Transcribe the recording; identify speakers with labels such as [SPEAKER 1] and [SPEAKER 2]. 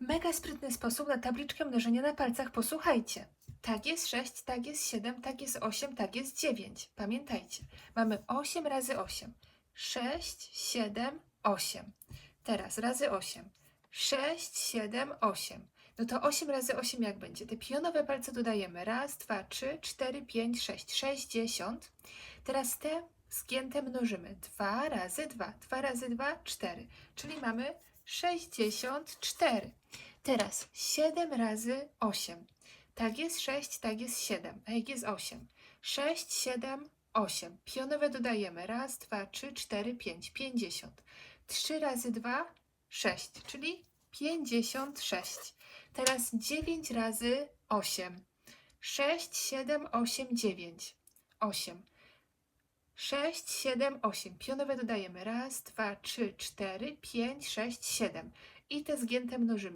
[SPEAKER 1] Mega sprytny sposób na tabliczkę mnożenia na palcach. Posłuchajcie. Tak jest 6, tak jest 7, tak jest 8, tak jest 9. Pamiętajcie, mamy 8 razy 8. 6, 7, 8. Teraz razy 8. 6, 7, 8. No to 8 razy 8 jak będzie? Te pionowe palce dodajemy. Raz, dwa, trzy, cztery, pięć, sześć. 60. Teraz te zgięte mnożymy. 2 razy 2. 2 razy 2, 4. Czyli mamy 64. Teraz 7 razy 8. Tak jest 6, tak jest 7. A jak jest 8? 6, 7, 8. Pionowe dodajemy. Raz, dwa, trzy, cztery, pięć. 50. 3 razy 2, 6, czyli 56. Teraz 9 razy 8. 6, 7, 8, 9. 8. 6, 7, 8. Pionowe dodajemy. Raz, dwa, trzy, cztery, pięć, sześć, siedem. I te zgięte mnożymy.